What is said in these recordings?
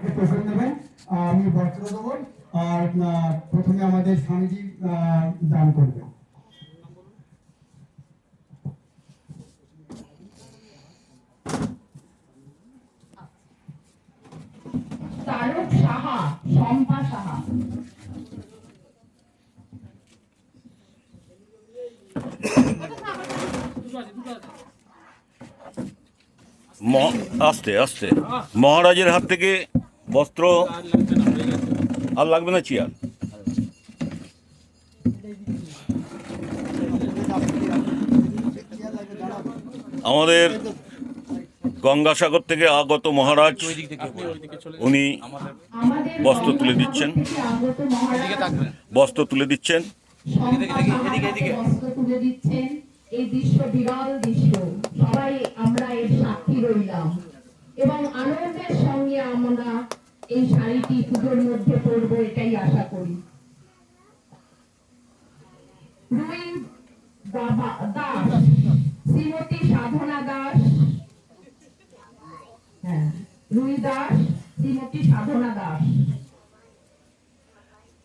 Token দেবেন আমি দেবো আর আহ, প্রথমে আমাদের স্বামীজি আহ, দান করবে তারক সাহা শম্পা সাহা। আস্তে আস্তে। মহারাজের হাত থেকে বস্ত্র আর লাগবে না চেয়ার। আমাদের গঙ্গাসাগর থেকে আগত মহারাজ, উনি বস্ত্র তুলে দিচ্ছেন। বস্ত্র তুলে দিচ্ছেন। এই দৃশ্য বিরল দৃশ্য সবাই আমরা এর সাক্ষী রইলাম এবং আমরা এই শাড়িটি পুজোর মধ্যে পরবো এটাই আশা করি। রুই দাস, শ্রীমতী সাধনা দাস হ্যাঁ রুই দাস, শ্রীমতী সাধনা দাস।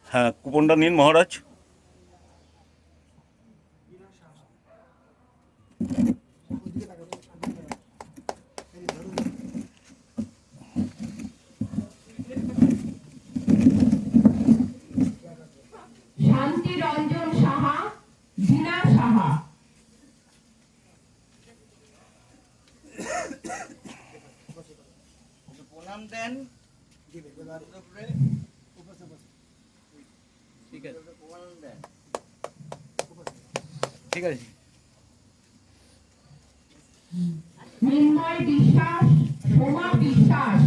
হ্যাঁ কুপনটা নিন মহারাজ। দেন ঠিক আছে। ঠিক আছে। মৃন্ময় বিশ্বাস সোমা বিশ্বাস।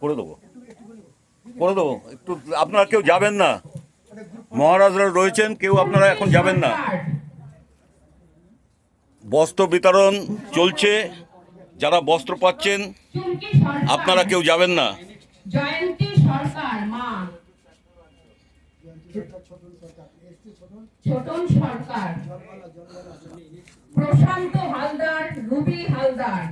করে দেবো। করে দেবো। একটু আপনারা কেউ যাবেন না। মহারাজরা রয়েছেন কেউ আপনারা এখন যাবেন না। বস্ত্র বিতরণ চলছে। যারা বস্ত্র পাচ্ছেন আপনারা কেউ যাবেন না। প্রশান্ত হালদার রুবি হালদার।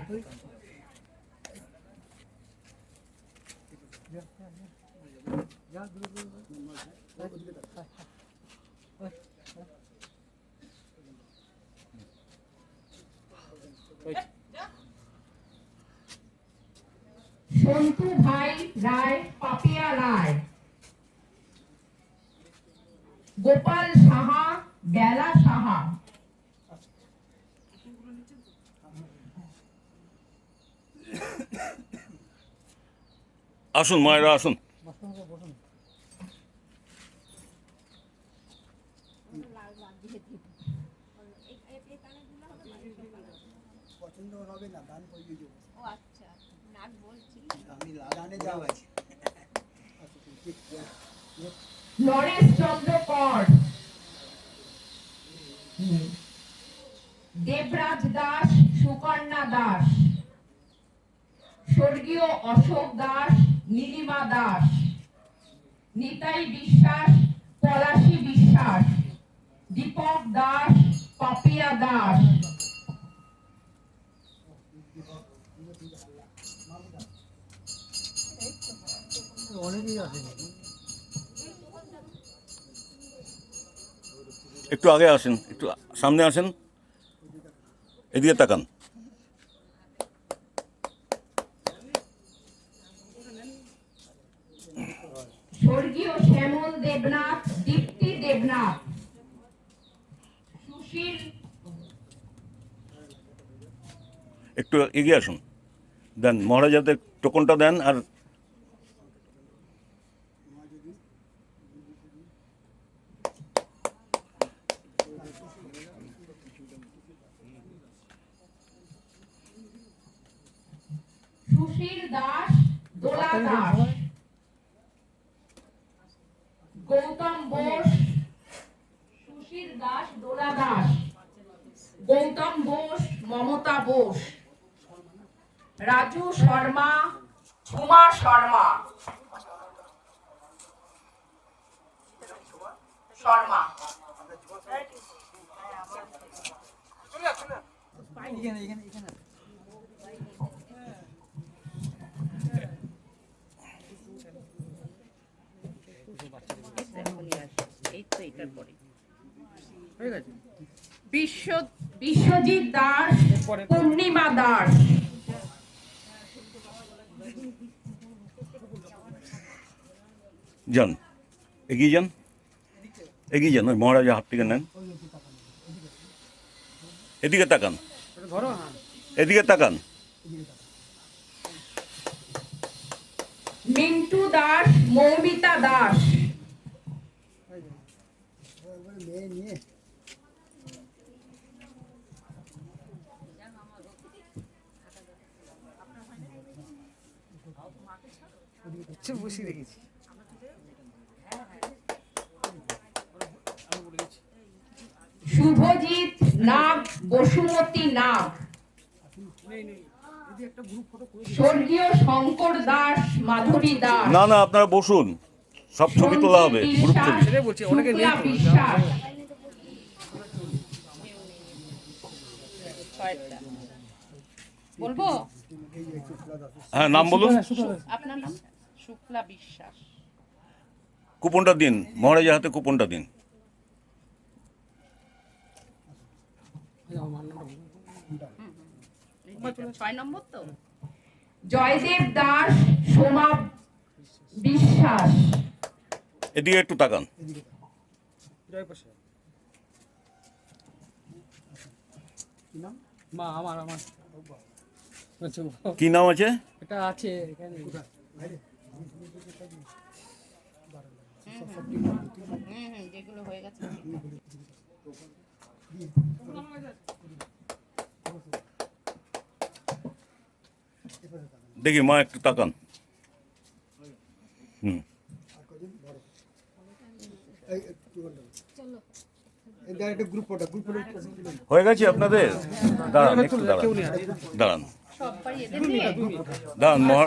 সন্তু ভাই রায় পাপিয়া রায়। গোপাল সাহা বেলা সাহা। আসুন মায়েরা আসুন। পছন্দ হবে না গান করিয়ে দেবো নরেশ চন্দ্র কর দেবরাজ দাস সুকন্যা দাস। স্বর্গীয় অশোক দাস নীলিমা দাস। নিতাই বিশ্বাস পলাশী বিশ্বাস। দীপক দাস পাপিয়া দাস। একটু আগে আসেন একটু সামনে আসেন। এদিকে তাকান। স্বর্গীয় শ্যামল দেবনাথ দীপ্তি দেবনাথ। সুশীল। একটু এগিয়ে আসুন। দেন মহারাজাদের টোকনটা দেন আর সুশীল দাস দোলা দাস। গৌতম বোস সুশীল দাস দোলা দাস। গৌতম বোস মমতা বোস। রাজু শর্মা ঝুমা শর্মা। শর্মা। এখানে এখানে এখানে। বিশ্ব বিশ্বজিৎ দাস পূর্ণিমা দাস। যান এগিয়ে যান। এগিয়ে যান ওই মহারাজা হাত থেকে নেন। এদিকে তাকান। এদিকে তাকান। মিন্টু দাস মৌমিতা দাস। নিয়ে শুভজিৎ নাগ বসুমতী নাগ। স্বর্গীয় শঙ্কর দাস মাধুরী দাস। না না আপনারা বসুন। সব ছবি তোলা হবে গ্রুপ ছবি। বলব? হ্যাঁ নাম বলুন। আপনার নাম? শুক্লা বিশ্বাস। কুপনটা দিন মহারাজা হাতে কুপনটা দিন। জয়দেব দাস সোমা বিশ্বাস। এদিকে একটু তাকান। কি নাম আছে? এটা আছে দেখি মা একটু তাকান হুম এই একটু এই দেখ একটা গ্রুপ ফটো গ্রুপ ফটো হয়ে গেছে আপনাদের? দাঁড়ান একটু দাঁড়ান। দাঁড়ান। দাঁড়ান মহা